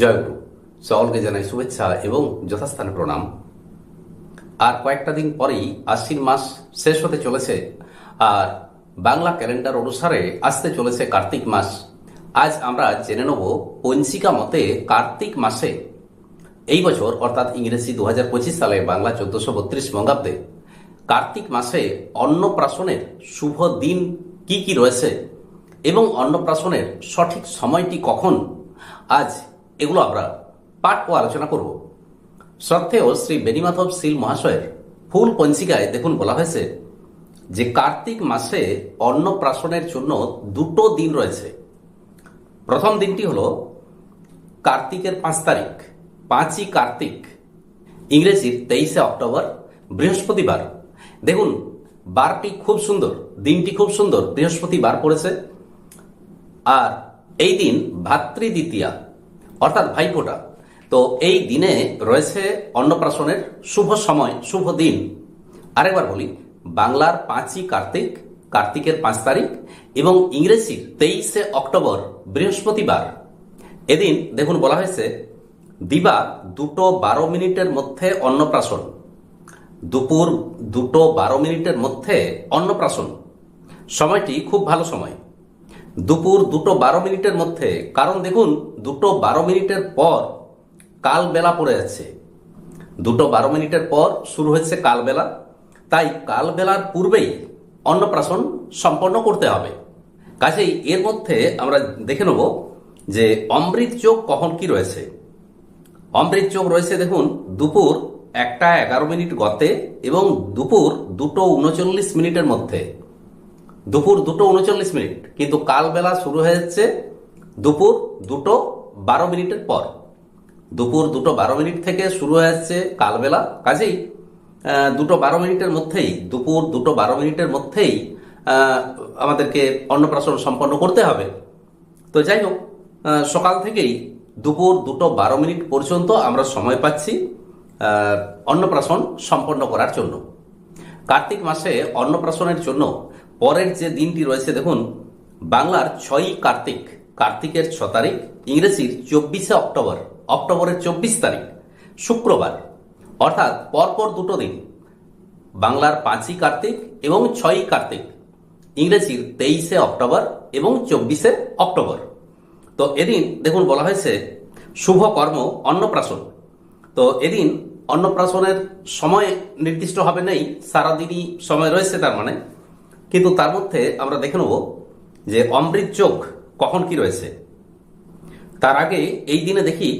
জয়গুরু। সকলকে জানাই শুভেচ্ছা এবং যথাস্থানে প্রণাম। আর কয়েকটা দিন পরেই আশ্বিন মাস শেষ হতে চলেছে, আর বাংলা ক্যালেন্ডার অনুসারে আসতে চলেছে কার্তিক মাস। আজ আমরা জেনে নেব পঞ্চিকা মতে কার্তিক মাসে এই বছর, অর্থাৎ ইংরেজি দু পঁচিশ সালে বাংলা চোদ্দশো বত্রিশ বঙ্গাব্দে, কার্তিক মাসে অন্নপ্রাশনের শুভ দিন কি কি রয়েছে এবং অন্নপ্রাশনের সঠিক সময়টি কখন? আজ এগুলো আমরা পাঠ ও আলোচনা করব। শ্রদ্ধেয় শ্রী বেনিমাধব শীল মহাশয়ের ফুল পঞ্চিকায় দেখুন বলা হয়েছে যে কার্তিক মাসে অন্নপ্রাশনের জন্য দুটো দিন রয়েছে। প্রথম দিনটি হলো কার্তিকের পাঁচ তারিখ, পাঁচই কার্তিক, ইংরেজির তেইশে অক্টোবর, বৃহস্পতিবার। দেখুন, বারটি খুব সুন্দর, দিনটি খুব সুন্দর, বৃহস্পতিবার পড়েছে। আর এই দিন ভাতৃ দ্বিতীয়া অর্থাৎ ভাইফোঁটা। তো এই দিনে রয়েছে অন্নপ্রাশনের শুভ সময়, শুভ দিন। আরেকবার বলি, বাংলার পাঁচই কার্তিক, কার্তিকের পাঁচ তারিখ এবং ইংরেজির তেইশে অক্টোবর, বৃহস্পতিবার। এদিন দেখুন বলা হয়েছে, দিবা দুটো বারো মিনিটের মধ্যে অন্নপ্রাশন। দুপুর দুটো বারো মিনিটের মধ্যে অন্নপ্রাশন। সময়টি খুব ভালো সময়। দুপুর দুটো বারো মিনিটের মধ্যে। কারণ দেখুন, দুটো বারো মিনিটের পর কাল বেলা পড়ে যাচ্ছে। দুটো বারো মিনিটের পর শুরু হচ্ছে কালবেলা। তাই কালবেলার পূর্বেই অন্নপ্রাশন সম্পন্ন করতে হবে। কাজেই এর মধ্যে আমরা দেখে নেব যে অমৃত চোখ কখন কি রয়েছে। অমৃত চোখ রয়েছে দেখুন, দুপুর একটা এগারো মিনিট গতে এবং দুপুর দুটো উনচল্লিশ মিনিটের মধ্যে। দুপুর দুটো উনচল্লিশ মিনিট। কিন্তু কালবেলা শুরু হয়েছে দুপুর দুটো বারো মিনিটের পর। দুপুর দুটো বারো মিনিট থেকে শুরু হয়েছে কালবেলা। কাজেই দুটো বারো মিনিটের মধ্যেই, দুপুর দুটো বারো মিনিটের মধ্যেই আমাদেরকে অন্নপ্রাশন সম্পন্ন করতে হবে। তো যাই হোক সকাল থেকেই দুপুর দুটো বারো মিনিট পর্যন্ত আমরা সময় পাচ্ছি অন্নপ্রাশন সম্পন্ন করার জন্য। কার্তিক মাসে অন্নপ্রাশনের জন্য পরের যে দিনটি রয়েছে, দেখুন, বাংলার ছয়ই কার্তিক। কার্তিকের ছ তারিখ, ইংরেজির চব্বিশে অক্টোবর। অক্টোবরের চব্বিশ তারিখ, শুক্রবার। অর্থাৎ পরপর দুটো দিন। বাংলার পাঁচই কার্তিক এবং ছয়ই কার্তিক। ইংরেজির তেইশে অক্টোবর এবং চব্বিশে অক্টোবর। তো এদিন, দেখুন, বলা হয়েছে, শুভ কর্ম অন্নপ্রাশন। তো এদিন অন্নপ্রাশনের সময় নির্দিষ্ট হবে নেই, সারাদিনই সময় রয়েছে তার মানে। কিন্তু তার মধ্যে আমরা দেখে নেব যে অমৃত চোখ কখন কি রয়েছে। তার আগে এই দিনে দেখি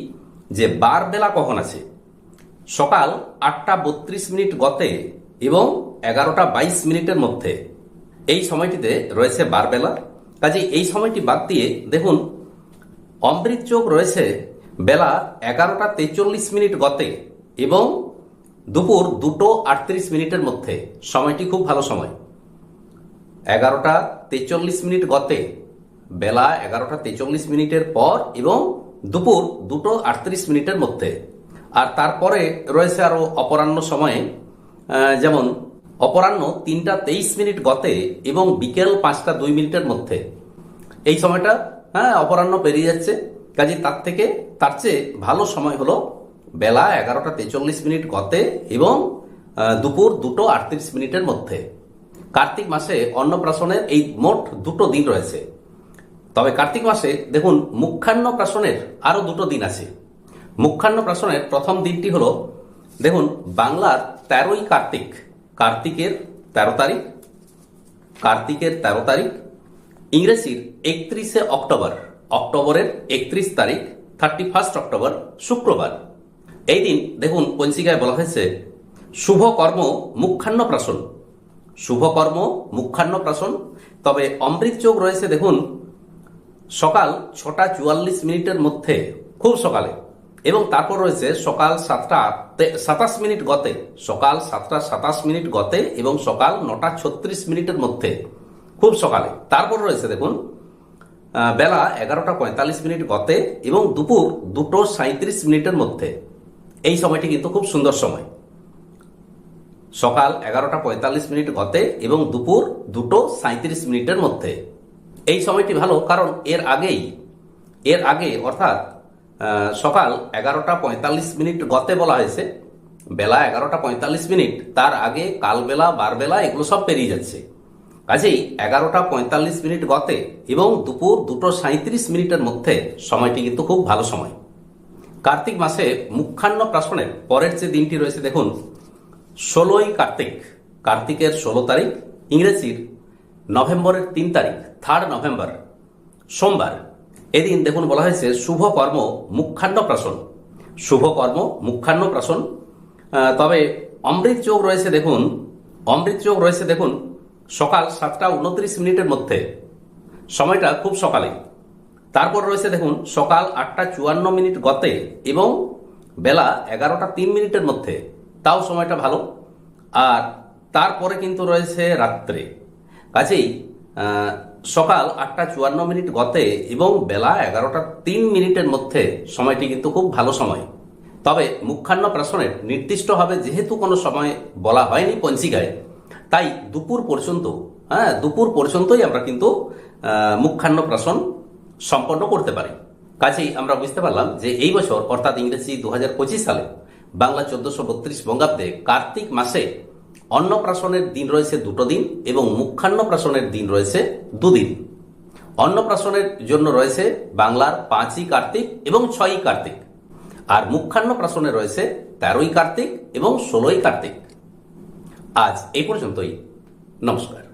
যে বার বেলা কখন আছে। সকাল আটটা বত্রিশ মিনিট গতে এবং এগারোটা বাইশ মিনিটের মধ্যে। এই সময়টিতে রয়েছে বারবেলা। কাজে এই সময়টি বাদ দিয়ে দেখুন, অমৃত চোখ রয়েছে বেলা এগারোটা তেচল্লিশ মিনিট গতে এবং দুপুর দুটো আটত্রিশ মিনিটের মধ্যে। সময়টি খুব ভালো সময়। এগারোটা তেচল্লিশ মিনিট গতে, বেলা এগারোটা তেচল্লিশ মিনিটের পর এবং দুপুর দুটো আটত্রিশ মিনিটের মধ্যে। আর তারপরে রয়েছে আরও অপরাহ্ন সময়ে যেমন অপরাহ্ন তিনটা তেইশ মিনিট গতে এবং বিকেল পাঁচটা দুই মিনিটের মধ্যে। এই সময়টা হ্যাঁ অপরাহ্ন পেরিয়ে যাচ্ছে। কাজে তার থেকে তার চেয়ে ভালো সময় হলো বেলা এগারোটা তেচল্লিশ মিনিট গতে এবং দুপুর দুটো আটত্রিশ মিনিটের মধ্যে। কার্তিক মাসে অন্নপ্রাশনের এই মোট দুটো দিন রয়েছে। তবে কার্তিক মাসে দেখুন মুখান্ন প্রাশনের আরও দুটো দিন আছে। মুখান্ন প্রাশনের প্রথম দিনটি হলো, দেখুন, বাংলার তেরোই কার্তিক। কার্তিকের তেরো তারিখ, কার্তিকের তেরো তারিখ, ইংরেজির একত্রিশে অক্টোবর, অক্টোবরের একত্রিশ তারিখ থার্টি ফার্স্ট অক্টোবর, শুক্রবার। এই দিন, দেখুন পঞ্চিকায় বলা হয়েছে, শুভ কর্ম মুখান্ন প্রাশন শুভকর্ম মুখান্ন প্রাশন তবে অমৃত যোগ রয়েছে, দেখুন, সকাল ছটা চুয়াল্লিশ মিনিটের মধ্যে, খুব সকালে। এবং তারপর রয়েছে সকাল সাতটা সাতাশ মিনিট গতে, সকাল সাতটা সাতাশ মিনিট গতে এবং সকাল নটা ছত্রিশ মিনিটের মধ্যে, খুব সকালে। তারপর রয়েছে, দেখুন বেলা এগারোটা পঁয়তাল্লিশ মিনিট গতে এবং দুপুর দুটো সাঁত্রিশ মিনিটের মধ্যে। এই সময়টি কিন্তু খুব সুন্দর সময়। সকাল এগারোটা পঁয়তাল্লিশ মিনিট গতে এবং দুপুর দুটো সাঁত্রিশ মিনিটের মধ্যে। এই সময়টি ভালো, কারণ এর আগেই, এর আগে অর্থাৎ সকাল এগারোটা পঁয়তাল্লিশ মিনিট গতে বলা হয়েছে। বেলা এগারোটা পঁয়তাল্লিশ মিনিট, তার আগে কালবেলা, বারবেলা এগুলো সব পেরিয়ে যাচ্ছে। কাজেই এগারোটা পঁয়তাল্লিশ মিনিট গতে এবং দুপুর দুটো সাঁত্রিশ মিনিটের মধ্যে সময়টি কিন্তু খুব ভালো সময়। কার্তিক মাসে মুখ্যান্ন প্রাশনের পরের যে দিনটি রয়েছে, দেখুন ষোলোই কার্তিক কার্তিকের ষোলো তারিখ ইংরেজির নভেম্বরের তিন তারিখ থার্ড নভেম্বর সোমবার। এদিন দেখুন বলা হয়েছে শুভ কর্ম মুখ্যান্ন প্রাসন। শুভ কর্ম মুখ্যান্ন প্রাশন আহ, তবে অমৃত যোগ রয়েছে দেখুন অমৃত যোগ রয়েছে দেখুন সকাল সাতটা উনত্রিশ মিনিটের মধ্যে। সময়টা খুব সকালে। তারপর রয়েছে দেখুন সকাল আটটা চুয়ান্ন মিনিট গতে এবং বেলা এগারোটা তিন মিনিটের মধ্যে। তাও সময়টা ভালো। আর তারপরে কিন্তু রয়েছে রাত্রে। কাজেই সকাল আটটা চুয়ান্ন মিনিট গতে এবং বেলা এগারোটা তিন মিনিটের মধ্যে সময়টি কিন্তু খুব ভালো সময়। তবে মুখ্যান্ন প্রাশনের নির্দিষ্টভাবে যেহেতু কোনো সময় বলা হয়নি পঞ্চিকায় তাই দুপুর পর্যন্ত হ্যাঁ দুপুর পর্যন্তই আমরা কিন্তু মুখ্যান্ন প্রাশন সম্পন্ন করতে পারি। কাজেই আমরা বুঝতে পারলাম যে এই বছর, অর্থাৎ ইংরেজি দু হাজার পঁচিশ সালে বাংলা চোদ্দশো বত্রিশ বঙ্গাব্দে কার্তিক মাসে অন্নপ্রাশনের দিন রয়েছে দুটো দিন এবং মুখ্যান্নপ্রাশনের দিন রয়েছে দুদিন। অন্নপ্রাশনের জন্য রয়েছে বাংলার পাঁচই কার্তিক এবং ছয়ই কার্তিক। আর মুখ্যান্নপ্রাশনে রয়েছে তেরোই কার্তিক এবং ষোলোই কার্তিক। আজ এই পর্যন্তই। নমস্কার।